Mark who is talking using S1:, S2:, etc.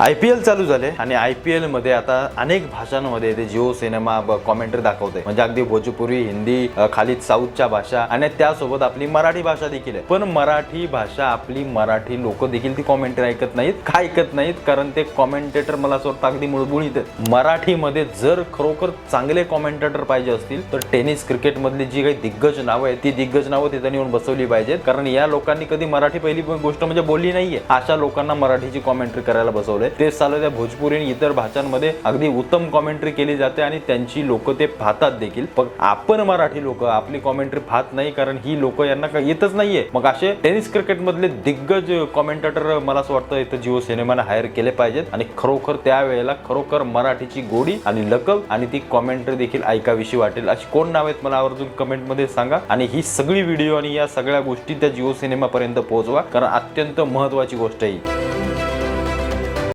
S1: I P L चालू झाले आणि आय पी एलमध्ये आता अनेक भाषांमध्ये ते जिओ सिनेमा कॉमेंट्री दाखवते म्हणजे अगदी भोजपुरी हिंदी खाली साऊथच्या भाषा आणि त्यासोबत आपली मराठी भाषा देखील आहे. पण मराठी भाषा आपली मराठी लोक देखील ती कॉमेंट्री ऐकत नाहीत का ऐकत नाहीत? कारण ते कॉमेंटेटर मला असं वाटतं अगदी मुळबुळीत मराठीमध्ये जर खरोखर चांगले कॉमेंटेटर पाहिजे असतील तर टेनिस क्रिकेट मधली जी काही दिग्गज नावं आहेत ती दिग्गज नावं तिथं येऊन बसवली पाहिजेत. कारण या लोकांनी कधी मराठी पहिली गोष्ट म्हणजे बोलली नाहीये. अशा लोकांना मराठीची कॉमेंट्री करायला आहे तेच चालू त्या भोजपुरी आणि इतर भाषांमध्ये अगदी उत्तम कॉमेंट्री केली जाते आणि त्यांची लोक ते पाहतात देखील. पण आपण मराठी लोक आपली कॉमेंट्री पाहत नाही कारण ही लोक यांना काही येतच नाहीये. मग असे टेनिस क्रिकेट मधले दिग्गज कॉमेंटेटर मला असं वाटतं इथं जिओ सिनेमाने हायर केले पाहिजेत. आणि खरोखर त्यावेळेला खरोखर मराठीची गोडी आणि लकल आणि ती कॉमेंट्री देखील ऐकाविषयी वाटेल. अशी कोण नाव आहेत मला आवर्जून कमेंटमध्ये सांगा. आणि ही सगळी व्हिडिओ आणि या सगळ्या गोष्टी त्या जिओ सिनेमापर्यंत पोहोचवा. कारण अत्यंत महत्वाची गोष्ट आहे